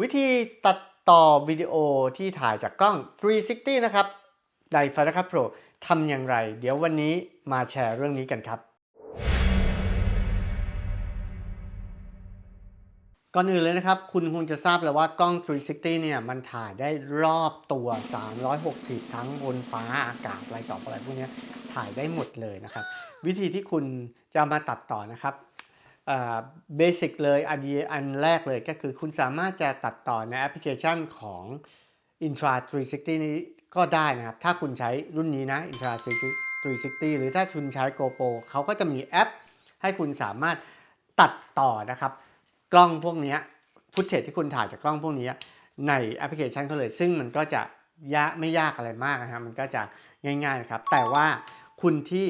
วิธีตัดต่อวิดีโอที่ถ่ายจากกล้อง 360 นะครับ ใน Final Cut Pro ทำอย่างไร เดี๋ยววันนี้มาแชร์เรื่องนี้กันครับ ก่อนอื่นเลยนะครับ คุณคงจะทราบแล้วว่ากล้อง 360 เนี่ย มันถ่ายได้รอบตัว 360 ทั้งบนฟ้าอากาศอะไรต่ออะไรพวกนี้ถ่ายได้หมดเลยนะครับ วิธีที่คุณจะมาตัดต่อนะครับ เบสิกเลยอันดีอันแรกเลยก็คือคุณสามารถจะตัดต่อในแอปพลิเคชันของ Intra 360 นี้ก็ได้นะครับ ถ้าคุณใช้รุ่นนี้นะ Intra 360 หรือถ้าคุณใช้ GoPro เขาก็จะมีแอป ให้คุณสามารถตัดต่อนะครับ กล้องพวกนี้ฟุตเทจที่คุณถ่ายจากกล้องพวกนี้ในแอปพลิเคชันเขาเลย ซึ่งมันก็จะยากไม่ยากอะไรมากนะครับมันก็จะง่ายๆนะครับ แต่ว่าคุณที่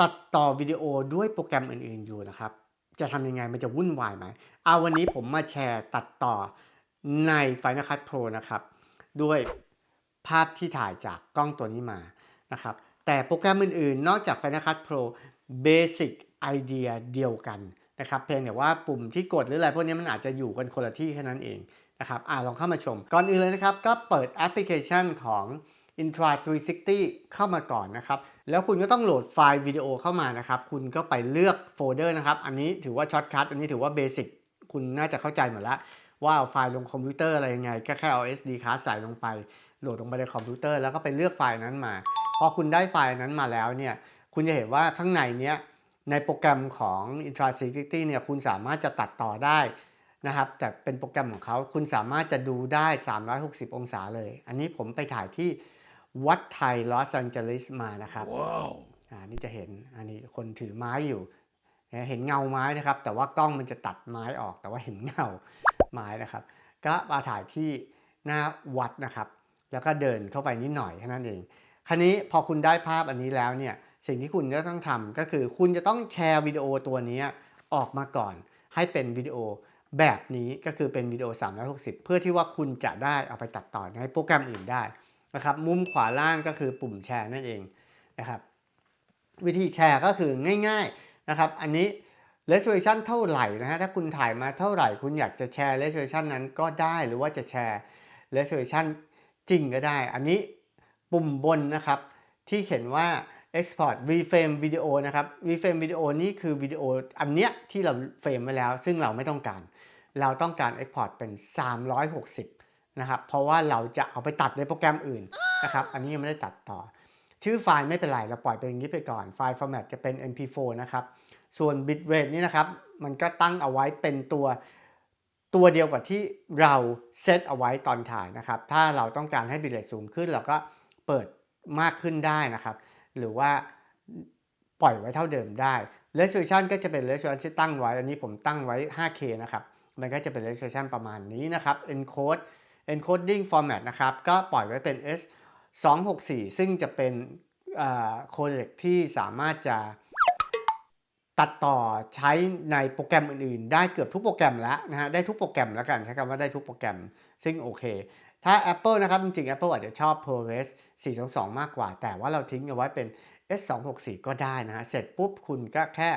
ตัดต่อวิดีโอด้วยโปรแกรมอื่นๆอยู่นะครับ จะทำยังไงมันจะวุ่นวายไหมเอาวันนี้ผมมาแชร์ตัดต่อใน Final Cut Pro นะครับ ด้วยภาพที่ถ่ายจากกล้องตัวนี้มานะครับ แต่โปรแกรมอื่นๆ นอกจาก Final Cut Pro Basic Idea เดียวกันนะครับเพียงแต่ว่าปุ่มที่กดหรืออะไรพวกนี้มันอาจจะอยู่กันคนละที่แค่นั้นเองนะครับอ่าลองเข้ามาชม ก่อนอื่นเลยนะครับ ก็เปิดแอปพลิเคชันของ Intra 360 เข้ามาก่อนนะครับ แล้วคุณก็ต้องโหลดไฟล์วิดีโอเข้ามานะครับ คุณก็ไปเลือกโฟลเดอร์นะครับ อันนี้ถือว่าช็อตคัท อันนี้ถือว่าเบสิกคุณน่าจะเข้าใจหมดแล้วว่าเอาไฟล์ลงคอมพิวเตอร์อะไรยังไง ก็แค่เอา SD card ใส่ลงไป โหลดลงไปในคอมพิวเตอร์แล้วก็ไปเลือกไฟล์นั้นมา พอคุณได้ไฟล์นั้นมาแล้วเนี่ย คุณจะเห็นว่าข้างในเนี้ย ในโปรแกรมของ Intra 360เนี่ย คุณสามารถจะตัดต่อได้นะครับ แต่เป็นโปรแกรมของเขา คุณสามารถจะดูได้ 360 องศาเลย อันนี้ผมไปถ่ายที่ วัดไทยลอสแอนเจลิสมานะครับว้าวอ่านี่จะเห็นอันนี้คนถือไม้อยู่ เห็นเงาไม้นะครับ แต่ว่ากล้องมันจะตัดไม้ออก แต่ว่าเห็นเงาไม้นะครับ ก็มาถ่ายที่หน้าวัดนะครับ แล้วก็เดินเข้าไปนิดหน่อยแค่นั้นเอง คราวนี้พอคุณได้ภาพอันนี้แล้วเนี่ย สิ่งที่คุณจะต้องทำก็คือคุณจะต้องแชร์วิดีโอตัวนี้ออกมาก่อน ให้เป็นวิดีโอแบบนี้ก็คือเป็นวิดีโอ 360 เพื่อที่ว่าคุณจะได้เอาไปตัดต่อในโปรแกรมอื่นได้ นะครับมุมขวาล่างก็คือปุ่มแชร์นั่นเองนะครับวิธีแชร์ก็คือง่ายๆนะครับอันนี้ resolution เท่าไหร่นะฮะถ้าคุณถ่ายมาเท่าไหร่ คุณอยากจะแชร์ resolution นั้นก็ได้หรือว่าจะแชร์ resolution จริงก็ได้ อันนี้ปุ่มบนนะครับที่เขียนว่า export reframe video นะครับ reframe video นี่คือวิดีโออันเนี้ยที่เราเฟรมไว้แล้ว ซึ่งเราไม่ต้องการ เราต้องการ export เป็น 360 นะครับเพราะว่าเราจะเอาไปตัดในโปรแกรมอื่นนะครับอันนี้ยังไม่ได้ตัดต่อ ชื่อไฟล์ไม่เป็นไรเราปล่อยเป็นอย่างนี้ไปก่อนไฟล์ format จะเป็น mp4 นะครับส่วน bitrate นี่นะครับมันก็ตั้งเอาไว้เป็นตัวตัวเดียวกับที่เราเซตเอาไว้ตอนถ่ายนะครับ ถ้าเราต้องการให้ bitrate สูงขึ้น เราก็เปิดมากขึ้นได้นะครับ หรือว่าปล่อยไว้เท่าเดิมได้ resolution ก็จะเป็น resolution ที่ตั้งไว้ อันนี้ผมตั้งไว้ 5K นะครับ มันก็จะเป็น resolution ประมาณนี้นะครับ encode encoding format นะครับ ก็ปล่อยไว้เป็น S 264 ซึ่งจะเป็นโคเดกที่สามารถจะตัดต่อใช้ในโปรแกรมอื่นๆ ได้เกือบทุกโปรแกรมแล้วนะฮะ ได้ทุกโปรแกรมแล้วกันใช้คำว่าได้ทุกโปรแกรม ซึ่งโอเค ถ้า Apple นะครับ จริงๆ Apple อาจจะชอบ ProRes 422 มากกว่า แต่ว่าเราทิ้งเอาไว้เป็น S264 ก็ได้นะฮะ เสร็จปุ๊บคุณก็แค่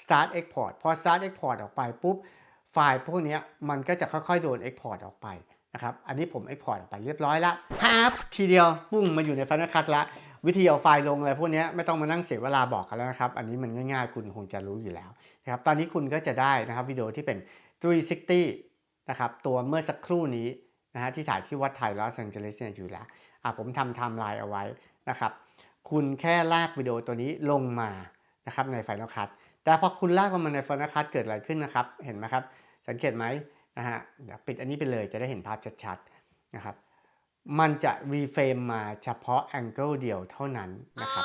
start export พอ start export ออกไปปุ๊บ ไฟล์พวกนี้มันก็จะค่อยๆ โดน export ออกไป นะครับอันนี้ผม export ออกไปเรียบร้อยละครับทีเดียวปุ้งมาอยู่ใน Final Cut ละวิธีเอาไฟล์ลงอะไรพวกนี้ไม่ต้องมานั่งเสียเวลาบอกกันแล้วนะครับ อันนี้มันง่ายๆ คุณคงจะรู้อยู่แล้วนะครับตอนนี้คุณก็จะได้นะครับวิดีโอที่เป็น 360 นะครับตัวเมื่อสักครู่นี้นะฮะที่ถ่ายที่วัดไทยลอสแองเจลิสเนี่ยอยู่แล้วอะผมทำไทม์ไลน์เอาไว้นะครับคุณแค่ลากวิดีโอตัวนี้ลงมานะครับใน Final Cut แต่พอคุณลากลงมาใน Final Cut เกิดอะไรขึ้นนะครับ เห็นไหมครับ สังเกตไหม นะฮะเดี๋ยวปิดอันนี้ไปเลยจะได้เห็นภาพชัดๆนะครับ มันจะรีเฟรมมาเฉพาะแองเกิลเดียวเท่านั้นนะครับ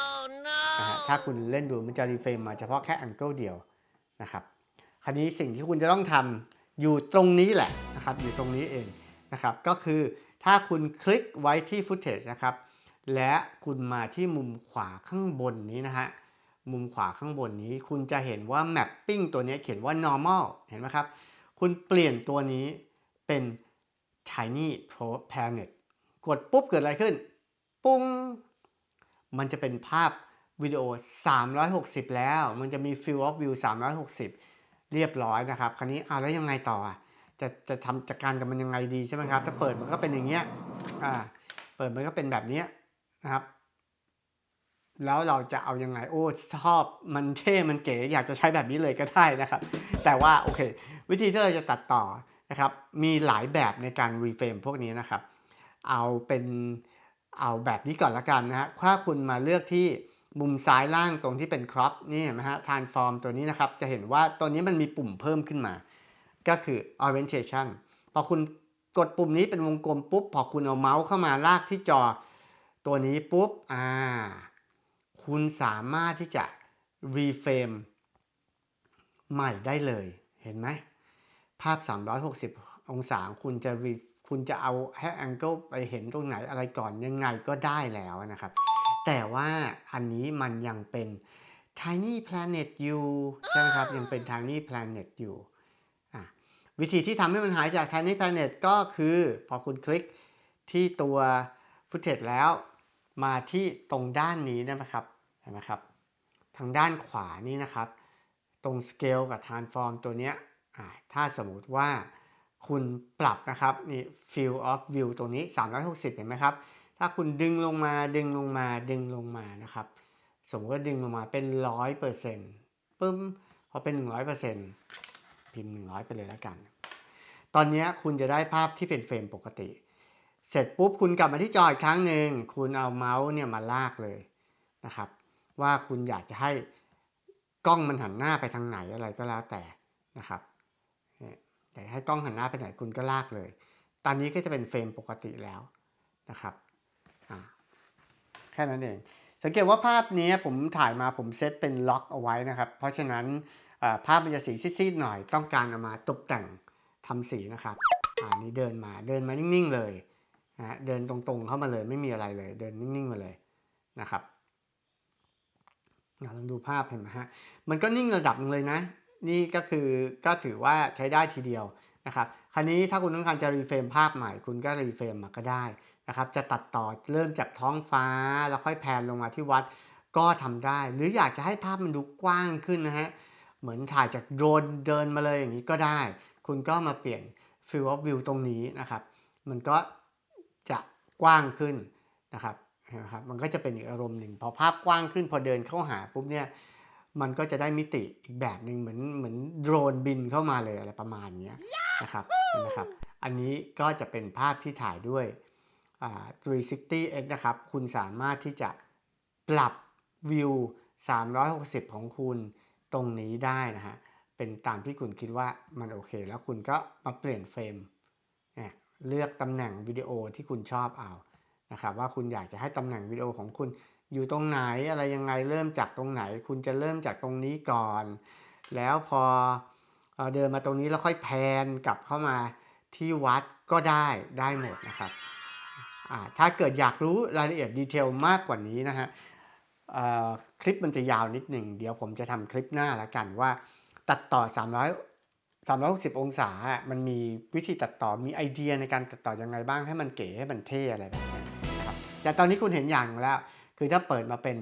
นะฮะถ้าคุณเล่นดูมันจะรีเฟรมมาเฉพาะแค่แองเกิลเดียวนะครับ คราวนี้สิ่งที่คุณจะต้องทำอยู่ตรงนี้แหละนะครับ อยู่ตรงนี้เองนะครับ ก็คือถ้าคุณคลิกไว้ที่ footage นะครับ และคุณมาที่มุมขวาข้างบนนี้นะฮะมุมขวาข้างบนนี้คุณจะเห็นว่า mapping ตัวนี้เขียนว่า normal เห็นไหมครับ คุณเปลี่ยนตัวนี้เป็น tiny planet กดปุ๊บเกิดอะไรขึ้น ปุ้ง มันจะเป็นภาพวิดีโอ 360 แล้ว มันจะมี field of view 360 เรียบร้อยนะครับ คราวนี้เอาแล้วยังไงต่ออะจะจะทำจัดการกับมันยังไงดีใช่ไหมครับ ถ้าเปิดมันก็เป็นอย่างเงี้ย อ่า เปิดมันก็เป็นแบบเนี้ยนะครับ แล้วเราจะเอายังไง โอ้ ชอบ มันเท่ มันเก๋ อยากจะใช้แบบนี้เลยก็ได้นะครับ แต่ว่าโอเค วิธีที่เราจะตัดต่อนะครับมีหลายแบบในการรีเฟรมพวกนี้นะครับเอาเป็นเอาแบบนี้ก่อนละกันนะฮะถ้าคุณมาเลือกที่มุมซ้ายล่างตรงที่เป็นครอปนี่เห็นไหมฮะ transform ตัวนี้นะครับ จะเห็นว่าตัวนี้มันมีปุ่มเพิ่มขึ้นมา ก็คือ orientation พอคุณกดปุ่มนี้เป็นวงกลมปุ๊บ พอคุณเอาเมาส์เข้ามาลากที่จอตัวนี้ปุ๊บ อ่า คุณสามารถที่จะ reframe ใหม่ได้เลย เห็นไหม ภาพ 360 องศาคุณจะคุณจะเอาให้ angle ไปเห็นตรงไหนอะไรก่อนยังไงก็ได้แล้วนะครับ แต่ว่าอันนี้มันยังเป็น tiny planet อยู่ใช่ไหมครับ ยังเป็น tiny planet อยู่อะวิธีที่ทำให้มันหายจาก tiny planet ก็คือ พอคุณคลิกที่ตัว footage แล้ว มาที่ตรงด้านนี้นะครับเห็นไหมครับ ทางด้านขวานี่นะครับ ตรง scale กับ transform ตัวเนี้ย ถ้าสมมติว่าคุณปรับนะครับนี่ field of view ตรงนี้ 360 เห็นไหมครับ ถ้าคุณดึงลงมาดึงลงมาดึงลงมานะครับ สมมติว่าดึงลงมาเป็นร้อยเปอร์เซ็นต์ปึ้มพอเป็นหนึ่งร้อยเปอร์เซ็นต์พิมพ์หนึ่งร้อยไปเลยแล้วกัน ตอนนี้คุณจะได้ภาพที่เป็นเฟรมปกติ เสร็จปุ๊บคุณกลับมาที่จออีกครั้งหนึ่งคุณเอาเมาส์เนี่ยมาลากเลยนะครับ ว่าคุณอยากจะให้กล้องมันหันหน้าไปทางไหนอะไรก็แล้วแต่นะครับ อยากให้กล้องหันหน้าไปไหนคุณก็ลากเลย ตอนนี้ก็จะเป็นเฟรมปกติแล้วนะครับแค่นั้นเอง สังเกตว่าภาพนี้ผมถ่ายมาผมเซตเป็นล็อกเอาไว้นะครับ เพราะฉะนั้นภาพมันจะสีซีดๆหน่อยต้องการเอามาตกแต่งทำสีนะครับอันนี้เดินมาเดินมานิ่งๆเลยนะเดินตรงๆเข้ามาเลยไม่มีอะไรเลย เดินนิ่งๆมาเลยนะครับลองดูภาพเห็นไหมฮะมันก็นิ่งระดับนึงเลยนะ นี่ก็คือก็ถือว่าใช้ได้ทีเดียวนะครับ คราวนี้ถ้าคุณต้องการจะรีเฟรมภาพใหม่ คุณก็รีเฟรมมาก็ได้นะครับ จะตัดต่อเริ่มจากท้องฟ้าแล้วค่อยแพนลงมาที่วัดก็ทำได้ หรืออยากจะให้ภาพมันดูกว้างขึ้นนะฮะ เหมือนถ่ายจากโดรนเดินมาเลยอย่างนี้ก็ได้ คุณก็มาเปลี่ยน field of view ตรงนี้นะครับ มันก็จะกว้างขึ้นนะครับนะครับ มันก็จะเป็นอีกอารมณ์หนึ่ง พอภาพกว้างขึ้นพอเดินเข้าหาปุ๊บเนี่ย มันก็จะได้มิติอีกแบบหนึ่งเหมือนเหมือนโดรนบินเข้ามาเลยอะไรประมาณนี้นะครับนะครับ อันนี้ก็จะเป็นภาพที่ถ่ายด้วย 360x นะครับ คุณสามารถที่จะปรับวิว 360 ของคุณตรงนี้ได้นะฮะ เป็นตามที่คุณคิดว่ามันโอเค แล้วคุณก็มาเปลี่ยนเฟรมเลือกตำแหน่งวิดีโอที่คุณชอบเอานะครับว่าคุณอยากจะให้ตำแหน่งวิดีโอของคุณ อยู่ตรงไหนอะไรยังไงเริ่มจากตรงไหน คุณจะเริ่มจากตรงนี้ก่อน แล้วพอเดินมาตรงนี้แล้วค่อยแพนกลับเข้ามาที่วัดก็ได้ได้หมดนะครับถ้าเกิดอยากรู้รายละเอียดดีเทลมากกว่านี้นะฮะคลิปมันจะยาวนิดหนึ่ง เดี๋ยวผมจะทำคลิปหน้าละกันว่าตัดต่อ 300 360 องศา มันมีวิธีตัดต่อมีไอเดียในการตัดต่อยังไงบ้างให้มันเก๋ให้มันเท่อะไรแบบนี้นะครับแต่ตอนนี้คุณเห็นอย่างแล้ว คือถ้าเปิดมาเป็น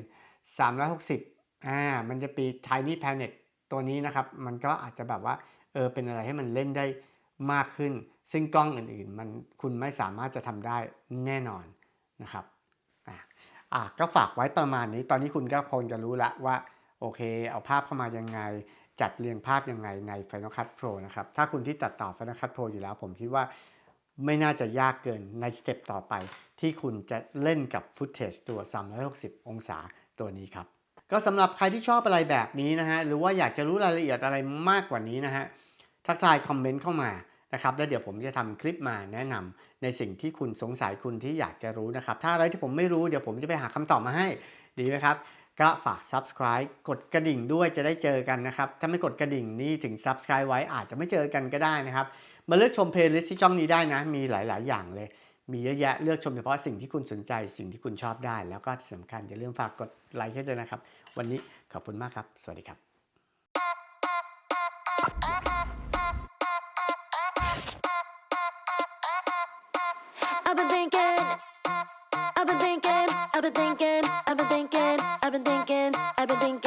360อ่ามันจะปี Tiny Planet ตัวนี้นะครับ มันก็อาจจะแบบว่าเออเป็นอะไรให้มันเล่นได้มากขึ้น ซึ่งกล้องอื่นๆ มันคุณไม่สามารถจะทำได้แน่นอนนะครับอ่าอะก็ฝากไว้ประมาณนี้ ตอนนี้คุณก็คงจะรู้ละว่าโอเค เอาภาพเข้ามายังไง จัดเรียงภาพยังไงใน Final Cut Pro นะครับ ถ้าคุณที่ตัดต่อ Final Cut Pro อยู่แล้ว ผมคิดว่า ไม่น่าจะยากเกินในสเต็ปต่อไป ที่คุณจะเล่นกับ Footage ตัว 360 องศาตัวนี้ครับ ก็สำหรับใครที่ชอบอะไรแบบนี้นะฮะ หรือว่าอยากจะรู้รายละเอียดอะไรมากกว่านี้นะฮะ ทักทายคอมเมนต์เข้ามานะครับ แล้วเดี๋ยวผมจะทำคลิปมาแนะนำในสิ่งที่คุณสงสัยคุณที่อยากจะรู้นะครับ ถ้าอะไรที่ผมไม่รู้เดี๋ยวผมจะไปหาคำตอบมาให้ ดีไหมครับก็ฝาก subscribe กดกระดิ่งด้วยจะได้เจอกันนะครับ ถ้าไม่กดกระดิ่งนี่ถึง subscribe ไว้อาจจะไม่เจอกันก็ได้นะครับ มาเลือกชมเพลย์ลิสต์ที่ช่องนี้ได้นะ มีหลาย ๆ อย่างเลย มีเยอะแยะเลือกชมเฉพาะสิ่งที่คุณสนใจ สิ่งที่คุณชอบได้ แล้วก็ที่สำคัญอย่าลืมฝากกดไลค์ให้ด้วยนะครับ วันนี้ขอบคุณมากครับ สวัสดีครับ I've been thinking, I've been thinking, I've been thinking,